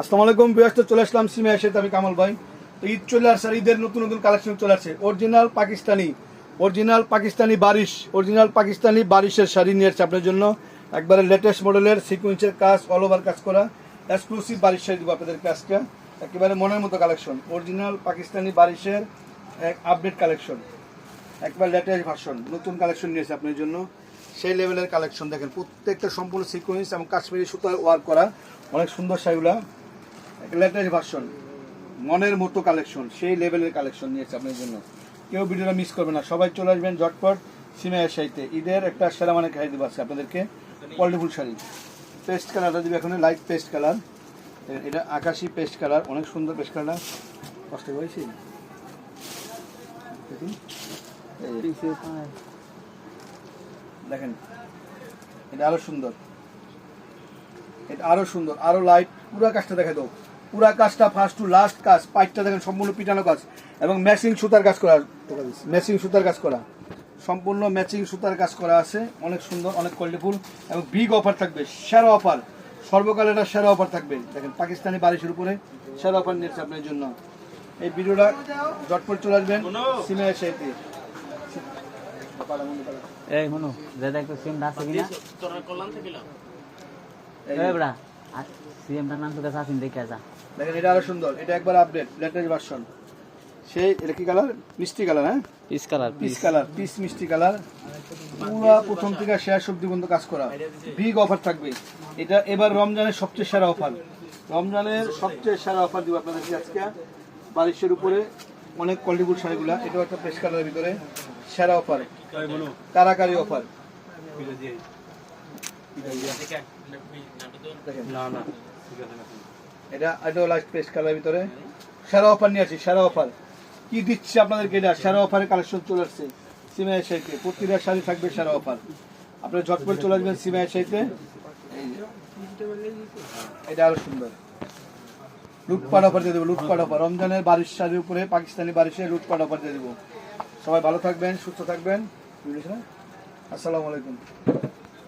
আসসালামু আলাইকুম ব্যস্ত চলে আসলাম সিমে এসে আমি কামাল ভাই। তো ঈদ চলে আসছে ঈদের নতুন নতুন কালেকশন চলে আসছে। Original Pakistani original Pakistani Barish, original Pakistani বারিশের sari নিয়ে আসছে আপনার জন্য। একবারে লেটেস্ট মডেলের সিকুয়েন্সের কাজ অল ওভার কাজ করা এক্সক্লুসিভ বারিশ শাড়ি দিব আপনাদের কাজটা একেবারে মনের মতো কালেকশন, অরিজিনাল পাকিস্তানি বারিশের এক আপডেট কালেকশন। একবার লেটেস্ট ভার্সন নতুন কালেকশন নিয়েছে আপনার জন্য। সেই লেভেলের কালেকশন দেখেন, প্রত্যেকটা সম্পূর্ণ সিকোয়েন্স এবং কাশ্মীরি সুতার ওয়ার্ক করা। অনেক সুন্দর শাড়িগুলা। লেটেস্ট ভার্সন মনের মতো কালেকশন সেই লেভেলের কালেকশন নিয়েছে আপনার জন্য। কেউ ভিডিওটা মিস করবে না। সবাই চলে আসবেন ঝটপট সিমাইয়ের শাড়িতে ঈদের একটা সেরা মানে খাই দেবো আছে আপনাদেরকে কোয়ালিটিফুল শাড়ি। পেস্ট কালারটা দিবে এখন লাইট পেস্ট কালার এটা আকাশি পেস্ট কালার অনেক সুন্দর পেস্ট কালার কষ্ট করেছি? দেখুন। এটা আরও সুন্দর। এটা আরও সুন্দর, আরও লাইট পুরো কাজটা দেখে দাও। পুরা কাজটা ফার্স্ট টু লাস্ট কাজ পাইটটা দেখেন সম্পূর্ণ পিটানো কাজ এবং ম্যাচিং সুতার কাজ করা ম্যাচিং সুতার কাজ করা। সম্পূর্ণ ম্যাচিং সুতার কাজ করা আছে অনেক সুন্দর অনেক কোয়ালিটিফুল এবং বিগ অফার থাকবে সেরা অফার সর্বকালের একটা সেরা অফার থাকবে। দেখেন পাকিস্তানি বারিশের উপরে সেরা অফার নিয়েছে আপনার জন্য। এই ভিডিওটা জটপট চলে আসবেন সিমে সাইতে এই মনু দাদা একটু সিমটা আছে কিনা? এই এই বড়া সিএমটার নাম তো কাছে আসেন দেখে যা। দেখেন এটা আরও সুন্দর। এটা একবার আপডেট লেটেস্ট ভার্সন সেই এটা কি কালার মিষ্টি কালার হ্যাঁ? Piece colour piece colour piece মিষ্টি কালার পুরো প্রথম থেকে শেষ অব্দি পর্যন্ত কাজ করা। বিগ অফার থাকবে। এটা এবার রমজানের সবচেয়ে সেরা অফার রমজানের সবচেয়ে সেরা অফার দিব আপনাদেরকে আজকে। বারিশের উপরে অনেক কোয়ালিটিফুল শাড়িগুলা। এটাও একটা পেশ কালারের ভিতরে। সেরা অফার কারাকারি অফার এটা এটাও লাস্ট পেস্ট কালারের ভিতরে। সেরা অফার নিয়ে আছি সেরা অফার। কি দিচ্ছে আপনাদেরকে এটা? সেরা অফারের কালেকশন চলে আসছে সিমাইয়ের সাইতে প্রতিটা শাড়ি থাকবে সেরা অফার। আপনারা ঝটপট চলে আসবেন সিমাইয়ের সাইতে এটা আরও সুন্দর। লুটপাট অফার দিয়ে দেবো, লুটপাট অফার। রমজানের বারিশ শাড়ির উপরে, পাকিস্তানি বারিশে লুটপাট অফার দিয়ে দেবো। সবাই ভালো থাকবেন, সুস্থ থাকবেন। আসসালামু আলাইকুম।